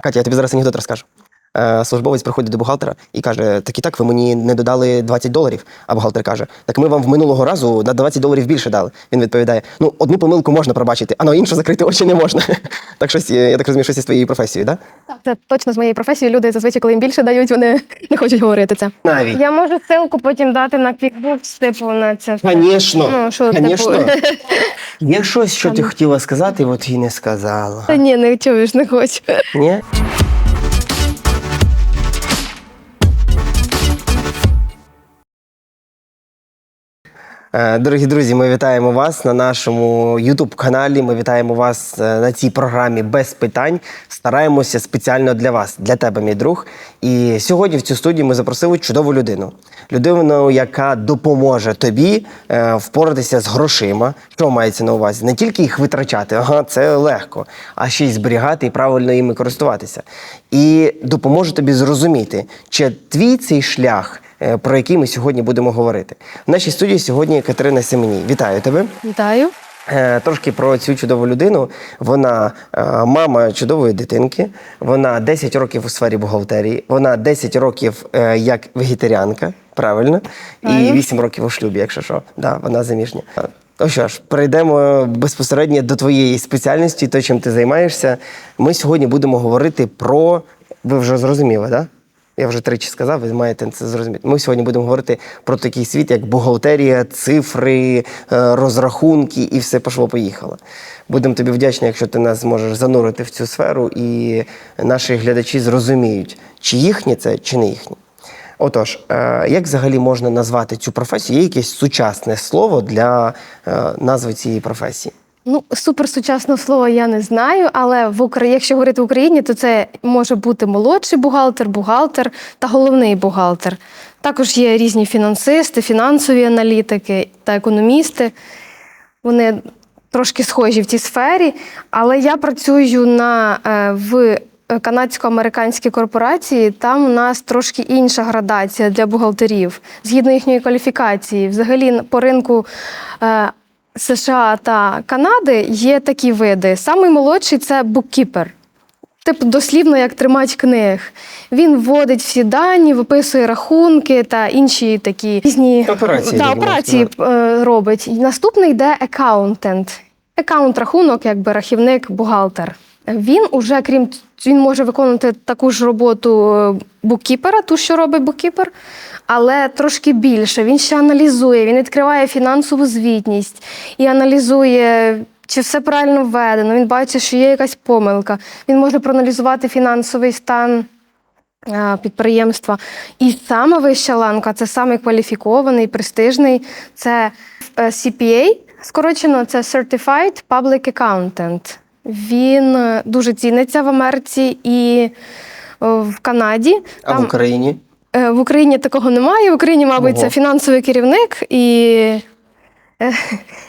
Катя, я тобі зараз анекдот розкажу. Е, службовець приходить до бухгалтера і каже: так і так, ви мені не додали 20 доларів. А бухгалтер каже: Так ми вам в минулого разу на 20 доларів більше дали. Він відповідає: Ну, одну помилку можна пробачити, а на іншу закрити очі не можна. так щось, е, я так розумію, щось із твоєю професією, так? Це точно з моєї професії. Люди зазвичай, коли їм більше дають, вони не хочуть говорити це. Навіть. Я можу ссылку потім дати на QuickBooks, типу, на це. Звісно. Ну, що, Є щось, що ти хотіла сказати, от і не сказала. Та ні, не чуєш, не хочу. Ні? Дорогі друзі, ми вітаємо вас на нашому youtube каналі. Ми вітаємо вас е, на цій програмі без питань. Стараємося спеціально для вас, для тебе, мій друг. І сьогодні в цю студію ми запросили чудову людину. Людину, яка допоможе тобі е, впоратися з грошима. Що мається на увазі? Не тільки їх витрачати, ага, це легко, а ще й зберігати і правильно їми користуватися. І допоможе тобі зрозуміти, чи твій цей шлях е, про який ми сьогодні будемо говорити. В нашій студії сьогодні Катерина Семеній. Вітаю тебе. Вітаю. Е, Трошки про цю чудову людину. Вона е, мама чудової дитинки. Вона 10 років у сфері бухгалтерії. Вона 10 років е, як вегетаріанка, правильно? І 8 років у шлюбі, якщо що. Да, вона заміжня. Е, Ну що ж, перейдемо безпосередньо до твоєї спеціальності, то, чим ти займаєшся. Ми сьогодні будемо говорити про. Ви вже зрозуміли, так? Да? Я вже тричі сказав, ви маєте це зрозуміти. Ми сьогодні будемо говорити про такий світ, як бухгалтерія, цифри, е, розрахунки і все пішло-поїхало. Будемо тобі вдячні, якщо ти нас зможеш занурити в цю сферу, і наші глядачі зрозуміють, чи їхні це, чи не їхні. Отож, е, як взагалі можна назвати цю професію? Є якесь сучасне слово для е, назви цієї професії? Ну, суперсучасного слова я не знаю, але в Украї... якщо говорити в Україні, то це може бути молодший бухгалтер, бухгалтер та головний бухгалтер. Також є різні фінансисти, фінансові аналітики та економісти. Вони трошки схожі в цій сфері, але я працюю на, е, в канадсько-американській корпорації. Там у нас трошки інша градація для бухгалтерів згідно їхньої кваліфікації. Взагалі по ринку. США та Канади є такі види. Самий молодший це буккіпер. Типу, дослівно як тримач книг. Він вводить всі дані, виписує рахунки та інші такі різні Операції, будемо операції е, робить. І наступний йде аккаунтент. Аккаунт рахунок, якби рахівник, бухгалтер. Він уже, крім він може виконувати таку ж роботу е, буккіпера, ту, що робить буккіпер, але трошки більше. Він ще аналізує, він відкриває фінансову звітність і аналізує, чи все правильно введено. Він бачить, що є якась помилка. Він може проаналізувати фінансовий стан е, підприємства. І саме вища ланка це саме кваліфікований, престижний. Це е, CPA, скорочено, це Certified Public Accountant. Він е, дуже ціниться в Америці і в Канаді. А в Україні? Е, В Україні такого немає. В Україні, мабуть, Ого. це фінансовий керівник і, е,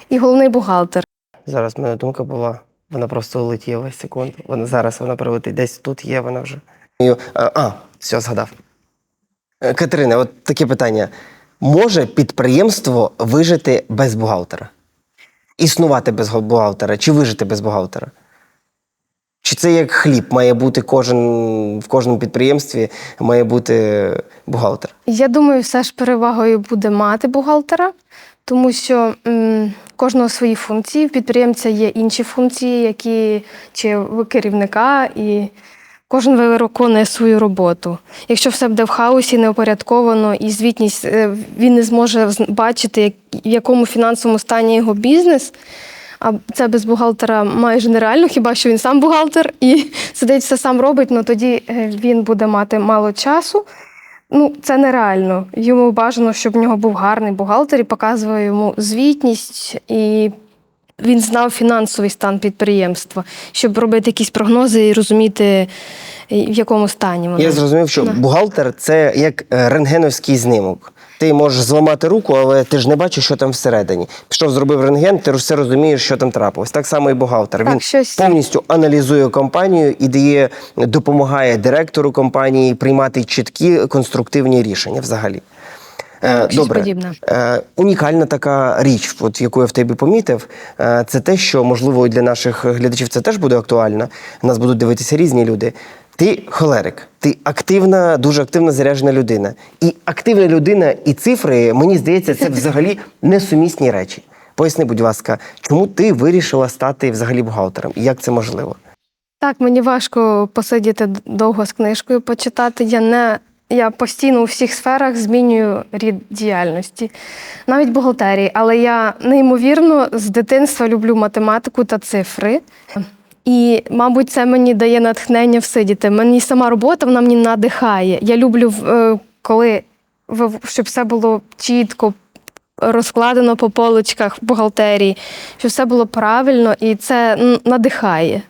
і головний бухгалтер. Зараз в мене думка була, вона просто улетіла секунду. Вона зараз вона прилетить. Десь тут є вона вже. А, а, все, згадав. Е, Катерина, от таке питання. Може підприємство вижити без бухгалтера? Існувати без бухгалтера чи вижити без бухгалтера? Чи це як хліб має бути кожен в кожному підприємстві має бути бухгалтер? Я думаю, все ж перевагою буде мати бухгалтера, тому що м, кожного свої функції. В підприємця є інші функції, які чи в керівника, і кожен виконує свою роботу. Якщо все буде в хаосі, неупорядковано і звітність е, він не зможе бачити, в якому фінансовому стані його бізнес. А це без бухгалтера майже нереально, хіба що він сам бухгалтер і сидить все сам робить, ну тоді е, він буде мати мало часу. Ну, це нереально. Йому бажано, щоб в нього був гарний бухгалтер і показував йому звітність, і він знав фінансовий стан підприємства, щоб робити якісь прогнози і розуміти, в якому стані воно. Я зрозумів, що бухгалтер це як е, рентгеновський знимок. Ти можеш зламати руку, але ти ж не бачиш, що там всередині. Пішов, зробив рентген, ти все розумієш, що там трапилось. Так само і бухгалтер. Так, Він щось- повністю аналізує компанію і дає, допомагає директору компанії приймати чіткі конструктивні рішення взагалі. Е, щось Добре. подібне. Е, унікальна така річ, от, яку я в тебе помітив, е, це те, що можливо і для наших глядачів це теж буде актуально. Нас будуть дивитися різні люди. Ти холерик, ти активна, дуже активно заряджена людина. І активна людина і цифри, мені здається, це взагалі несумісні речі. Поясни, будь ласка, чому ти вирішила стати взагалі бухгалтером? І як це можливо? Так, мені важко посидіти довго з книжкою почитати. Я не я постійно у всіх сферах змінюю рід діяльності, навіть бухгалтерії. Але я неймовірно з дитинства люблю математику та цифри. І, мабуть, це мені дає натхнення всидіти. Мені сама робота вона мені надихає. Я люблю, е, коли щоб все було чітко, розкладено по полочках в бухгалтерії, щоб все було правильно, і це надихає.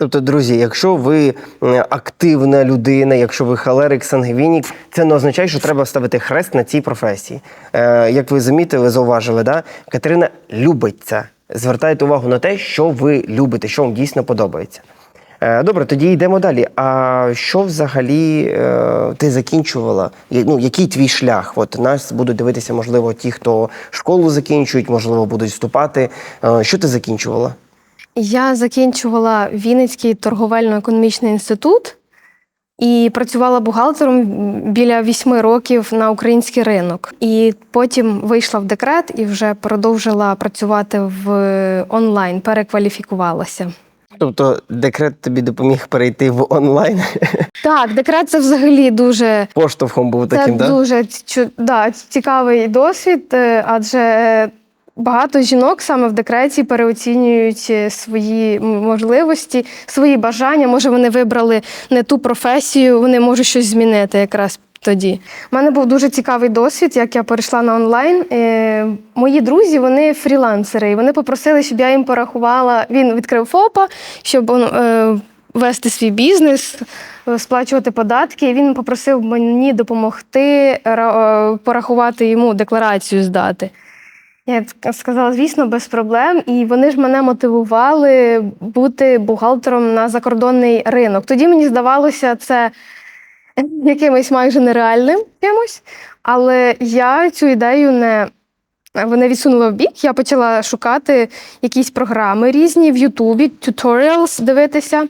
Тобто, друзі, якщо ви е, активна людина, якщо ви холерик, сангвінік, це не означає, що треба ставити хрест на цій професії. Е, як ви замітили, зауважили, да? Катерина любить це. Звертайте увагу на те, що ви любите, що вам дійсно подобається. Е, добре, тоді йдемо далі. А що взагалі е, ти закінчувала? Ну, який твій шлях? От нас будуть дивитися, можливо, ті, хто школу закінчують, можливо, будуть вступати. Е, що ти закінчувала? Я закінчувала Вінницький торговельно-економічний інститут і працювала бухгалтером біля вісьми років на український ринок. І потім вийшла в декрет і вже продовжила працювати в онлайн, перекваліфікувалася. Тобто декрет тобі допоміг перейти в онлайн. Так, декрет це взагалі дуже Поштовхом був таким, це так? дуже да, цікавий досвід, е, адже е, багато жінок саме в декреті переоцінюють е, свої можливості, свої бажання. Може, вони вибрали не ту професію, вони можуть щось змінити якраз. Тоді У мене був дуже цікавий досвід, як я перейшла на онлайн. Е, мої друзі, вони фрілансери, і вони попросили, щоб я їм порахувала. Він відкрив ФОПа, щоб е, вести свій бізнес, сплачувати податки. І він попросив мені допомогти порахувати йому декларацію здати. Я сказала, звісно, без проблем. І вони ж мене мотивували бути бухгалтером на закордонний ринок. Тоді мені здавалося це якимось майже нереальним чимось. Але я цю ідею не вони відсунула в бік. Я почала шукати якісь програми різні в Ютубі, tutorials дивитися.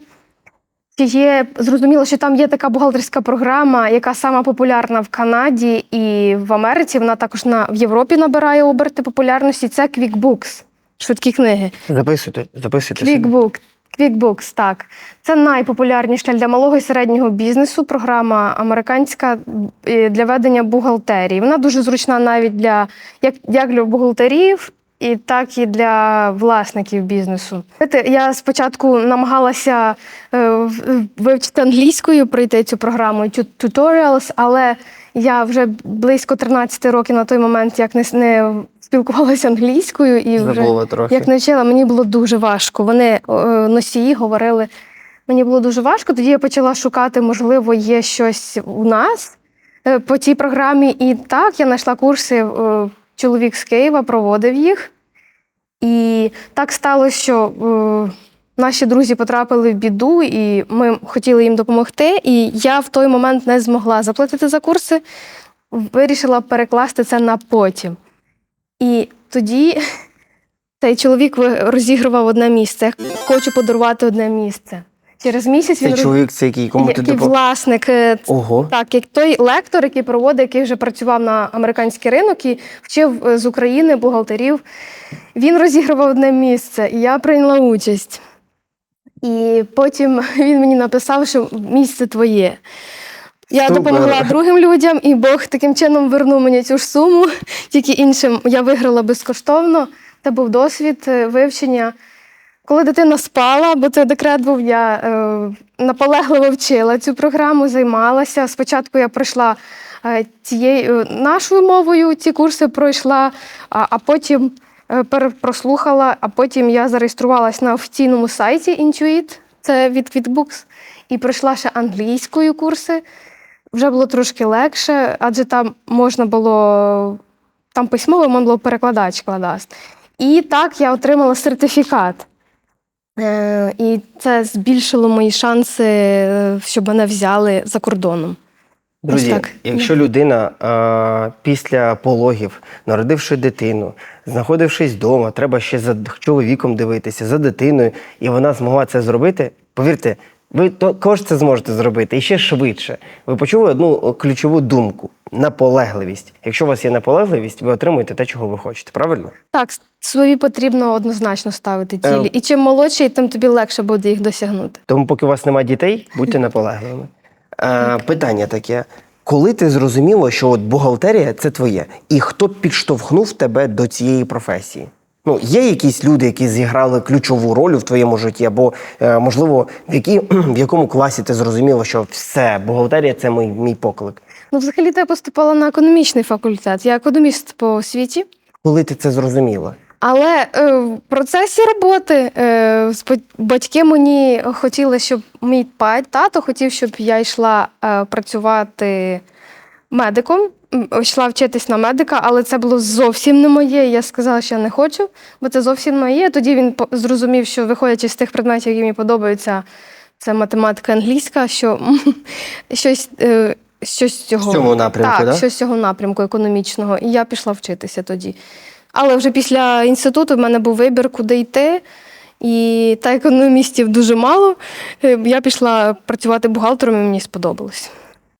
Чи є зрозуміло, що там є така бухгалтерська програма, яка сама популярна в Канаді і в Америці. Вона також на в Європі набирає оберти популярності. Це QuickBooks, швидкі книги. Записуйте, записуйте. собі. QuickBook, QuickBooks, так. Це найпопулярніша для малого і середнього бізнесу програма американська е, для ведення бухгалтерії. Вона дуже зручна навіть для як, як для бухгалтерів. І так і для власників бізнесу. Я спочатку намагалася е, вивчити англійською, пройти цю програму tutorials, але я вже близько 13 років на той момент як не, не спілкувалася англійською і вже трохи. як навчила, мені було дуже важко. Вони е, носії говорили. Мені було дуже важко. Тоді я почала шукати, можливо, є щось у нас е, по цій програмі. І так, я знайшла курси. Чоловік з Києва проводив їх. І так сталося, що е, наші друзі потрапили в біду, і ми хотіли їм допомогти. І я в той момент не змогла заплатити за курси, вирішила перекласти це на потім. І тоді цей чоловік розігрував одне місце. Хочу подарувати одне місце. Через місяць він роз- чоловік, це який кому ти який допомог? власник. е, Ого. Так, як той лектор, який проводить, який вже працював на американський ринок і вчив е, з України бухгалтерів. Він розігрував одне місце, і я прийняла участь. І потім він мені написав, що місце твоє. Я Супер. допомогла другим людям, і Бог таким чином вернув мені цю ж суму. Тільки іншим я виграла безкоштовно. Це був досвід е, вивчення. Коли дитина спала, бо це декрет був, я е, наполегливо вчила цю програму, займалася. Спочатку я пройшла е, цією е, нашою мовою, ці курси пройшла, а, а потім е, перепрослухала, а потім я зареєструвалась на офіційному сайті Intuit, це від QuickBooks, і пройшла ще англійською курси. Вже було трошки легше, адже там можна було там письмово можна було перекладач кладати. І так я отримала сертифікат. Е, і це збільшило мої шанси, е, щоб мене взяли за кордоном. Друзі, так. якщо людина а, після пологів, народивши дитину, знаходившись вдома, треба ще за чоловіком дивитися, за дитиною, і вона змогла це зробити, повірте, Ви також це зможете зробити і ще швидше. Ви почули одну ключову думку наполегливість. Якщо у вас є наполегливість, ви отримуєте те, чого ви хочете. Правильно? Так, свої потрібно однозначно ставити цілі. Е. І чим молодший, тим тобі легше буде їх досягнути. Тому, поки у вас немає дітей, будьте наполегливими. Е, питання таке: коли ти зрозуміло, що от бухгалтерія це твоє, і хто підштовхнув тебе до цієї професії? Ну, є якісь люди, які зіграли ключову роль в твоєму житті, або е, можливо, в, які, в якому класі ти зрозуміла, що все, бухгалтерія це мій, мій поклик. Ну, взагалі, я поступала на економічний факультет. Я економіст по освіті. Коли ти це зрозуміла? Але е, в процесі роботи е, батьки мені хотіли, щоб мій тато хотів, щоб я йшла е, працювати медиком, йшла вчитись на медика, але це було зовсім не моє. Я сказала, що я не хочу, бо це зовсім не моє. Тоді він зрозумів, що виходячи з тих предметів, які мені подобаються, це математика англійська, що щось. е, Щось з цього напрямку, так, да? щось з цього напрямку економічного. І я пішла вчитися тоді. Але вже після інституту в мене був вибір, куди йти. І та економістів дуже мало. Е, Я пішла працювати бухгалтером, і мені сподобалось.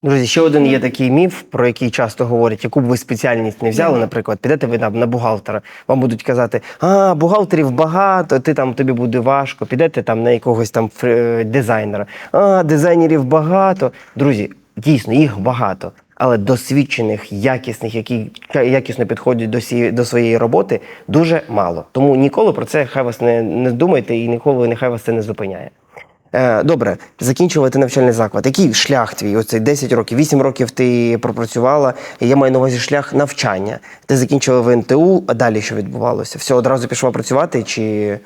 Друзі, ще один є такий міф, про який часто говорять, яку б ви спеціальність не взяли, наприклад, підете ви на, на бухгалтера, вам будуть казати, а бухгалтерів багато, ти там тобі буде важко, підете там на якогось там фр- дизайнера, а дизайнерів багато. Друзі, дійсно, їх багато. Але досвідчених, якісних, які якісно підходять до, сі, до своєї роботи, дуже мало. Тому ніколи про це хай вас не, не думайте і ніколи нехай вас це не зупиняє. Е, Добре, закінчувати навчальний заклад. Який шлях твій? Оцей 10 років, 8 років ти пропрацювала. Я маю на увазі шлях навчання. Ти закінчила в НТУ, а далі що відбувалося? Все, одразу пішла працювати чи.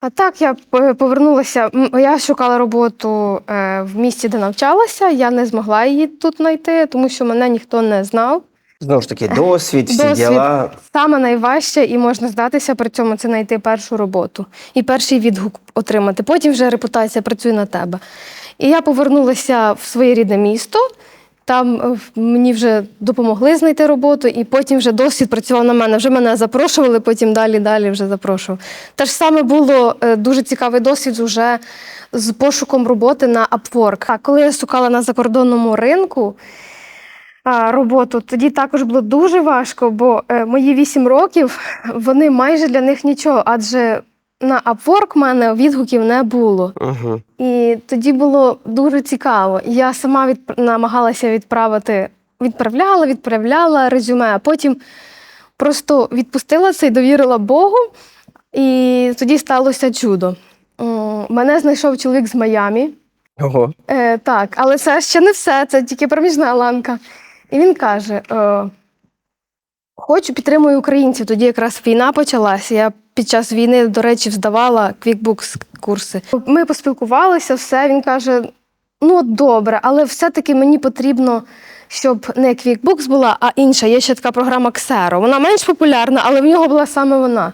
А так я повернулася. Я шукала роботу е, в місті, де навчалася. Я не змогла її тут знайти, тому що мене ніхто не знав. Знову ж таки, досвід, всі Досвід. діла. Саме найважче і можна здатися при цьому це знайти першу роботу і перший відгук отримати. Потім вже репутація працює на тебе. І я повернулася в своє рідне місто. Там е, мені вже допомогли знайти роботу, і потім вже досвід працював на мене. Вже мене запрошували, потім далі, далі вже запрошував. Те ж саме було е, дуже цікавий досвід уже з пошуком роботи на Upwork. А коли я шукала на закордонному ринку, роботу, тоді також було дуже важко, бо е, мої вісім років вони майже для них нічого, адже на Upwork в мене відгуків не було. Угу. І тоді було дуже цікаво. Я сама від... намагалася відправити, відправляла, відправляла резюме, а потім просто відпустила це і довірила Богу. І тоді сталося чудо. Мене знайшов чоловік з Майамі. Ого. Е, так, але це ще не все, це тільки проміжна ланка. І він каже: е, хочу підтримую українців. Тоді якраз війна почалася. Я під час війни, до речі, здавала QuickBooks курси. Ми поспілкувалися, все. Він каже: ну, добре, але все-таки мені потрібно. Щоб не QuickBooks була, а інша. Є ще така програма Xero. Вона менш популярна, але в нього була саме вона.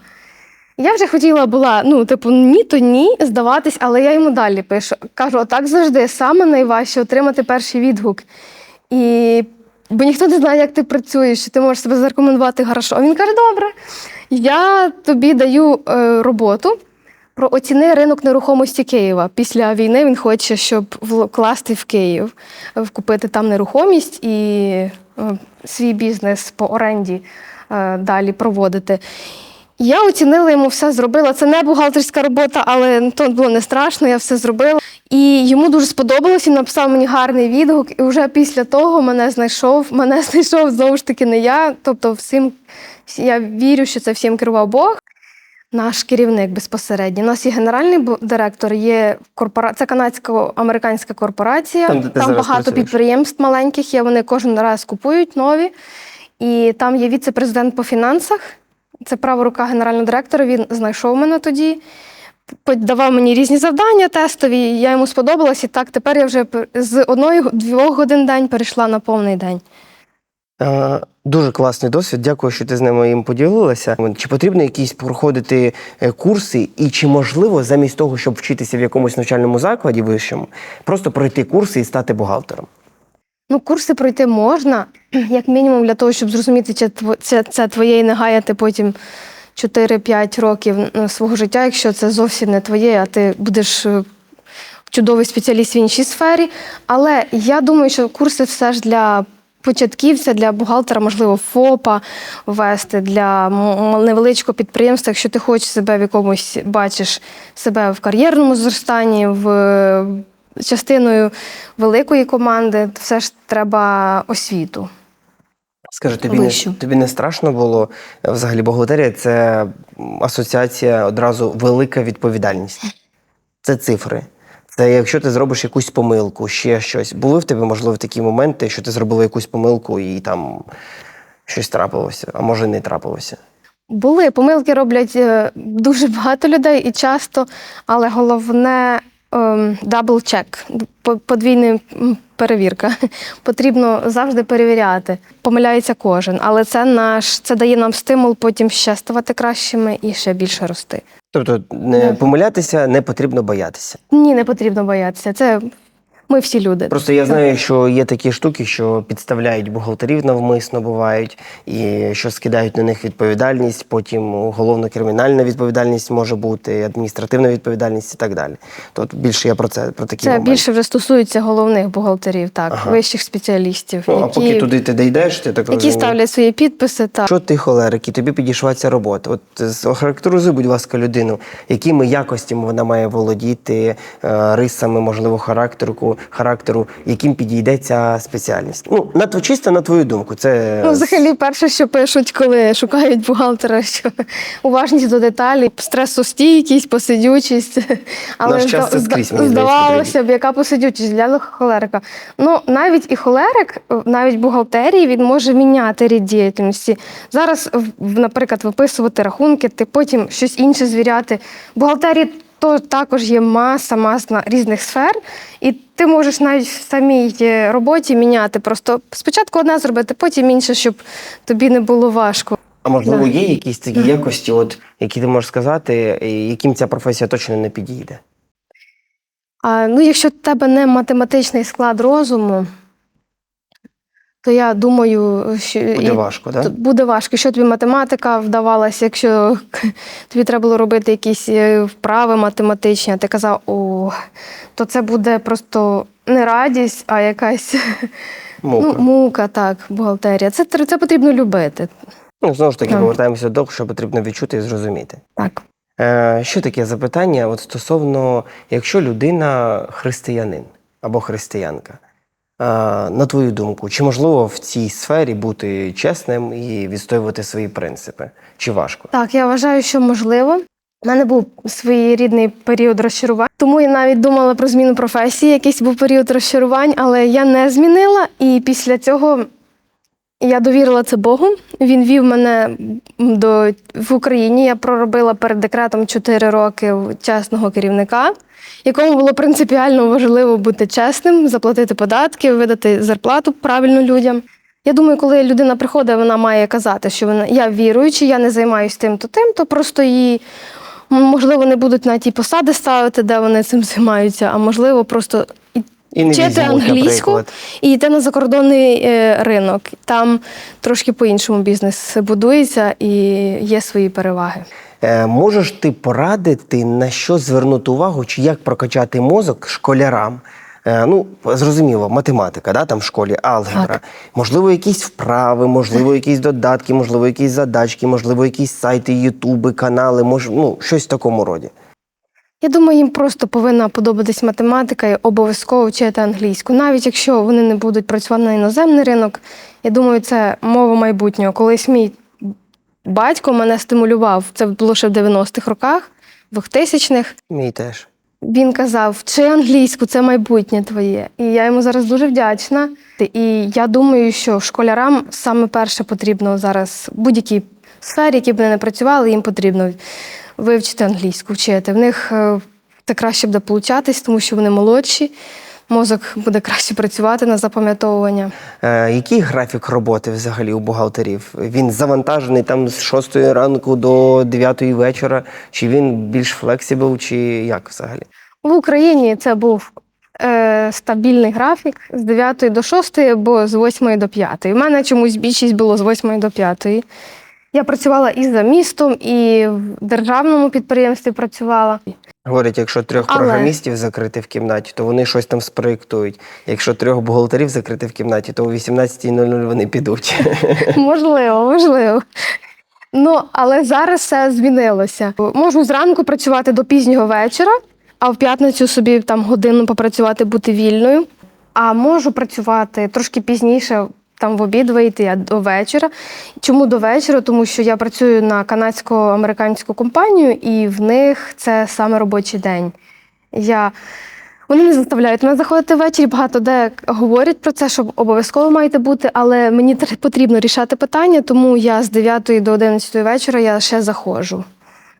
Я вже хотіла була, ну, типу, ні, то ні, здаватись, але я йому далі пишу. Кажу, отак завжди саме найважче отримати перший відгук. І бо ніхто не знає, як ти працюєш, що ти можеш себе зарекомендувати хорошо. Він каже: добре, я тобі даю е, роботу. Про оціни ринок нерухомості Києва. Після війни він хоче, щоб вкласти в Київ, е, купити там нерухомість і е, свій бізнес по оренді е, далі проводити. Я оцінила йому все зробила. Це не бухгалтерська робота, але то було не страшно, я все зробила. І йому дуже сподобалось, він написав мені гарний відгук. І вже після того мене знайшов. Мене знайшов знову ж таки не я. Тобто, всім я вірю, що це всім керував Бог. Наш керівник безпосередньо. У нас є генеральний директор, є корпора... це канадсько-американська корпорація. Там, зараз багато працюєш. підприємств маленьких є. Вони кожен раз купують нові. І там є віце-президент по фінансах. Це права рука генерального директора. Він знайшов мене тоді, давав мені різні завдання тестові. Я йому сподобалась, і так тепер я вже з одної-двох годин день перейшла на повний день. Е, Дуже класний досвід. Дякую, що ти з ними їм поділилася. Чи потрібно якісь проходити е, курси, і чи можливо замість того, щоб вчитися в якомусь навчальному закладі вищому, просто пройти курси і стати бухгалтером? Ну, курси пройти можна, як мінімум, для того, щоб зрозуміти, чи це, це твоє і не гаяти потім 4-5 років свого життя, якщо це зовсім не твоє, а ти будеш е, чудовий спеціаліст в іншій сфері. Але я думаю, що курси все ж для початківця, для бухгалтера, можливо, ФОПа вести для невеличкого підприємства, якщо ти хочеш себе в якомусь бачиш себе в кар'єрному зростанні, в е, частиною великої команди, то все ж треба освіту. Скажи, тобі не, тобі не страшно було е, взагалі бухгалтерія це асоціація одразу велика відповідальність. Це цифри. Це якщо ти зробиш якусь помилку, ще щось. Були в тебе, можливо, такі моменти, що ти зробила якусь помилку і там щось трапилося, а може не трапилося. Були помилки роблять е, дуже багато людей і часто, але головне дабл-чек, подвійна м, перевірка. Потрібно завжди перевіряти. Помиляється кожен, але це наш це дає нам стимул потім ще ставати кращими і ще більше рости. Тобто не помилятися не потрібно боятися. Ні, не потрібно боятися. Це ми всі люди. Просто я знаю, що є такі штуки, що підставляють бухгалтерів навмисно бувають, і що скидають на них відповідальність, потім уголовно кримінальна відповідальність може бути, адміністративна відповідальність і так далі. Тобто більше я про це про такі Це моменти. більше вже стосується головних бухгалтерів, так, Ага. вищих спеціалістів, Ну, а поки туди ти дійдеш, ти так які розумію. ставлять свої підписи. Так. Що ти холерик, і тобі підійшла ця робота? От охарактеризуй, будь ласка, людину, якими якостями вона має володіти, е, рисами, можливо, характеру, характеру, яким підійде ця спеціальність. Ну, на тв- чисто на твою думку, це Ну, взагалі, перше, що пишуть, коли шукають бухгалтера, що уважність до деталей, стресостійкість, посидючість. Але Наш час це скрізь, мені здавалося б, яка посидючість для холерика. Ну, навіть і холерик, навіть бухгалтерії, він може міняти рід діяльності. Зараз, наприклад, виписувати рахунки, ти потім щось інше звіряти. Бухгалтерії то також є маса, маса різних сфер, і ти можеш навіть в самій е, роботі міняти. Просто спочатку одне зробити, потім інше, щоб тобі не було важко. А можливо, Да. є якісь такі якості, от, які ти можеш сказати, яким ця професія точно не підійде? А, ну, якщо в тебе не математичний склад розуму, то я думаю, що Буде важко, так? буде важко. Що тобі математика вдавалася, якщо тобі треба було робити якісь е, вправи математичні, а ти казав, о, то це буде просто не радість, а якась Мука. Ну, мука, так, бухгалтерія. Це, це потрібно любити. Ну, знову ж таки, Так. повертаємося до того, що потрібно відчути і зрозуміти. Так. Е, ще таке запитання: от стосовно, якщо людина християнин або християнка, на твою думку, чи можливо в цій сфері бути чесним і відстоювати свої принципи? Чи важко? Так, я вважаю, що можливо. У мене був своєрідний період розчарувань, тому я навіть думала про зміну професії. Якийсь був період розчарувань, але я не змінила. І після цього я довірила це Богу. Він вів мене до в Україні. Я проробила перед декретом 4 роки чесного керівника, якому було принципіально важливо бути чесним, заплатити податки, видати зарплату правильно людям. Я думаю, коли людина приходить, вона має казати, що вона я віруючий, я не займаюся тим, то тим, то просто її. Можливо, не будуть на ті посади ставити, де вони цим займаються, а можливо, просто і не візьмуть, англійську наприклад. і йти на закордонний е, ринок. Там трошки по-іншому бізнес будується і є свої переваги. Е, можеш ти порадити, на що звернути увагу, чи як прокачати мозок школярам? Е, ну, зрозуміло, математика, да, там в школі, алгебра. Так. Можливо, якісь вправи, можливо, якісь додатки, можливо, якісь задачки, можливо, якісь сайти, ютуби, канали, мож, ну, щось в такому роді. Я думаю, їм просто повинна подобатись математика і обов'язково вчити англійську. Навіть якщо вони не будуть працювати на іноземний ринок, я думаю, це мова майбутнього. Колись мій батько мене стимулював, це було ще в 90-х роках, 2000-х. Мій теж. Він казав, вчи англійську, це майбутнє твоє. І я йому зараз дуже вдячна. І я думаю, що школярам саме перше потрібно зараз будь-якій сфері, які б вони не працювали, їм потрібно вивчити англійську, вчити. В них це краще буде получатись, тому що вони молодші. Мозок буде краще працювати на запам'ятовування. Е, який графік роботи взагалі у бухгалтерів? Він завантажений там з 6 ранку до 9 вечора, чи він більш флексибл, чи як взагалі? В Україні це був е, стабільний графік з 9 до 6 або з 8 до 5. У мене чомусь більшість було з 8 до 5. Я працювала і за містом, і в державному підприємстві працювала. Говорять, якщо трьох Але- програмістів закрити в кімнаті, то вони щось там спроєктують. Якщо трьох бухгалтерів закрити в кімнаті, то о 18.00 вони підуть. Можливо, можливо. Ну, але зараз все змінилося. Можу зранку працювати до пізнього вечора, а в п'ятницю собі там годину попрацювати, бути вільною. А можу працювати трошки пізніше, там в обід вийти а до вечора. Чому до вечора? Тому що я працюю на канадсько-американську компанію, і в них це саме робочий день. Я... Вони не заставляють мене заходити ввечері. Багато де говорять про це, що обов'язково маєте бути, але мені потрібно рішати питання, тому я з 9 до 11 вечора я ще заходжу.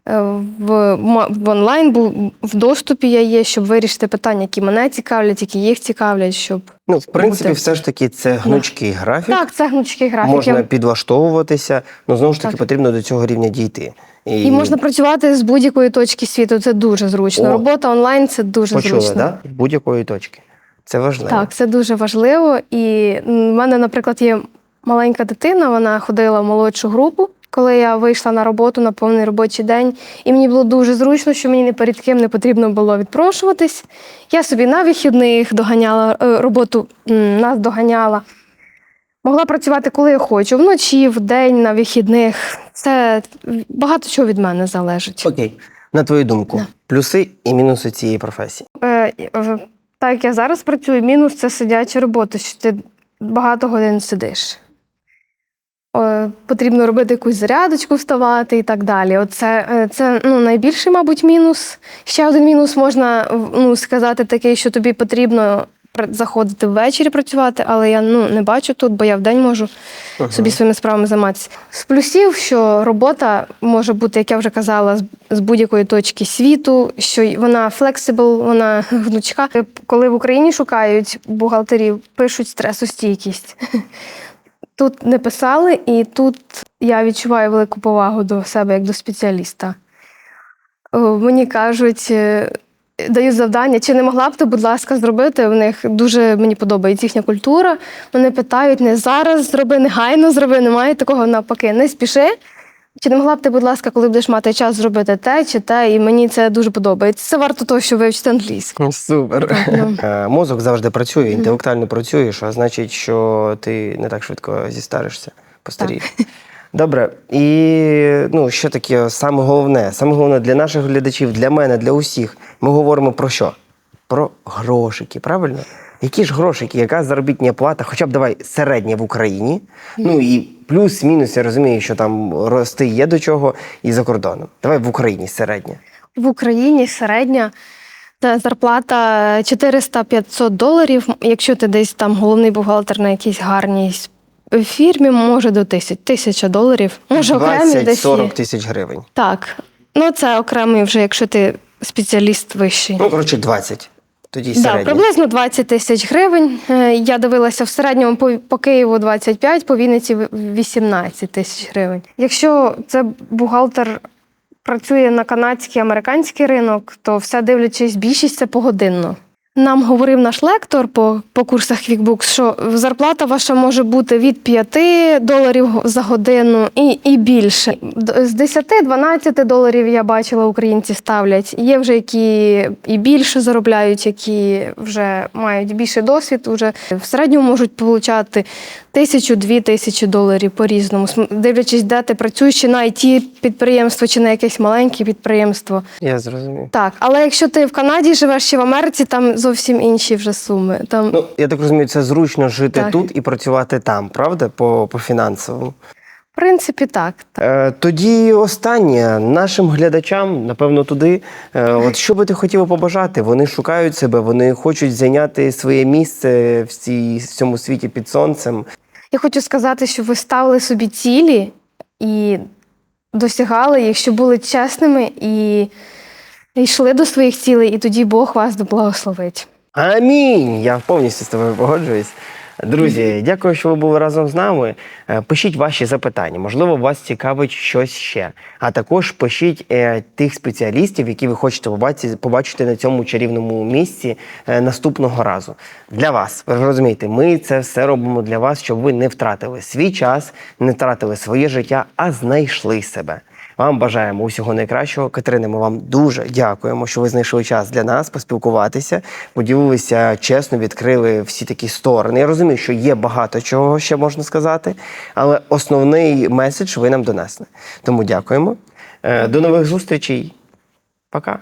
Е, В, в онлайн бу- в доступі я є, щоб вирішити питання, які мене цікавлять, які їх цікавлять, щоб Ну, в принципі, Бути. все ж таки це гнучкий графік. так, це гнучкий графік. Можна Я- підлаштовуватися, але знову ж таки Так. потрібно до цього рівня дійти. І можна працювати з будь-якої точки світу. Це дуже зручно. О. Робота онлайн це дуже почули, зручно. да? з будь-якої точки. Це важливо. Так, це дуже важливо. І в мене, наприклад, є маленька дитина, вона ходила в молодшу групу, коли я вийшла на роботу на повний робочий день. І мені було дуже зручно, що мені ні перед ким не потрібно було відпрошуватись. Я собі на вихідних доганяла е, роботу, нас доганяла. Могла працювати, коли я хочу, вночі, вдень, на вихідних. Це багато чого від мене залежить. Окей. На твою думку, Да. плюси і мінуси цієї професії. Е, Так як я зараз працюю, мінус це сидяча робота, що ти багато годин сидиш. Е, Потрібно робити якусь зарядочку, вставати і так далі. Оце е, це ну, найбільший, мабуть, мінус. Ще один мінус можна ну, сказати такий, що тобі потрібно заходити ввечері працювати, але я ну, не бачу тут, бо я вдень можу собі своїми справами займатися. З плюсів, що робота може бути, як я вже казала, з будь-якої точки світу, що вона флексибл, вона гнучка. Коли в Україні шукають бухгалтерів, пишуть стресостійкість. Тут не писали, і тут я відчуваю велику повагу до себе як до спеціаліста. Мені кажуть, е, дають завдання, чи не могла б ти, будь ласка, зробити. В них дуже мені подобається їхня культура. Вони питають не зараз зроби, негайно зроби, немає такого навпаки, не спіши. Чи не могла б ти, будь ласка, коли будеш мати час зробити те чи те, і мені це дуже подобається. Це варто того, що вивчити англійську. Супер. ну. Е, Мозок завжди працює, інтелектуально працюєш, а значить, що ти не так швидко зістаришся, постарієш. Добре, і ну, що таке саме головне? Саме головне для наших глядачів, для мене, для усіх. Ми говоримо про що? Про грошики, правильно? Які ж грошики, яка заробітня плата, хоча б давай середня в Україні. Ну і плюс-мінус, я розумію, що там рости є до чого, і за кордоном. Давай в Україні середня. В Україні середня та зарплата 400-500 доларів. Якщо ти десь там головний бухгалтер на якійсь гарній фірмі, може до 1000 тисяча доларів. Може, окремі десь є. 20-40 тисяч гривень. Так. Ну, це окремий вже, якщо ти спеціаліст вищий. Ну, коротше, 20. Тоді Да, приблизно 20 тисяч гривень. Е, Я дивилася в середньому по, по Києву 25, по Вінниці 18 тисяч гривень. Якщо це бухгалтер працює на канадський американський ринок, то все дивлячись, більшість це погодинно. Нам говорив наш лектор по, по курсах QuickBooks, що зарплата ваша може бути від 5 доларів за годину і, і більше. З 10-12 доларів я бачила, українці ставлять. Є вже які і більше заробляють, які вже мають більше досвід. Уже в середньому можуть получати тисячу-дві тисячі доларів по-різному, См- дивлячись, де ти працюєш, чи на it підприємство, чи на якесь маленьке підприємство. Я зрозумів. Так, але якщо ти в Канаді живеш чи в Америці, там зовсім інші вже суми. Там Ну, я так розумію, це зручно жити Так. тут і працювати там, правда? По, по фінансовому. в принципі так. Е, тоді останнє нашим глядачам, напевно, туди. Е, от що би ти хотіла побажати? Вони шукають себе, вони хочуть зайняти своє місце в, цій, в цьому світі під сонцем. Я хочу сказати, що ви ставили собі цілі і досягали їх, що були чесними і йшли до своїх цілей, і тоді Бог вас благословить. Амінь! Я повністю з тобою погоджуюсь. Друзі, дякую, що ви були разом з нами. Е, Пишіть ваші запитання. Можливо, вас цікавить щось ще. А також пишіть е, тих спеціалістів, які ви хочете побачити, на цьому чарівному місці е, наступного разу. Для вас, ви розумієте, ми це все робимо для вас, щоб ви не втратили свій час, не втратили своє життя, а знайшли себе. Вам бажаємо усього найкращого. Катерина, ми вам дуже дякуємо, що ви знайшли час для нас поспілкуватися, поділилися чесно, відкрили всі такі сторони. Я розумію, що є багато чого ще можна сказати, але основний меседж ви нам донесли. Тому дякуємо. Е, До нових зустрічей. Пока.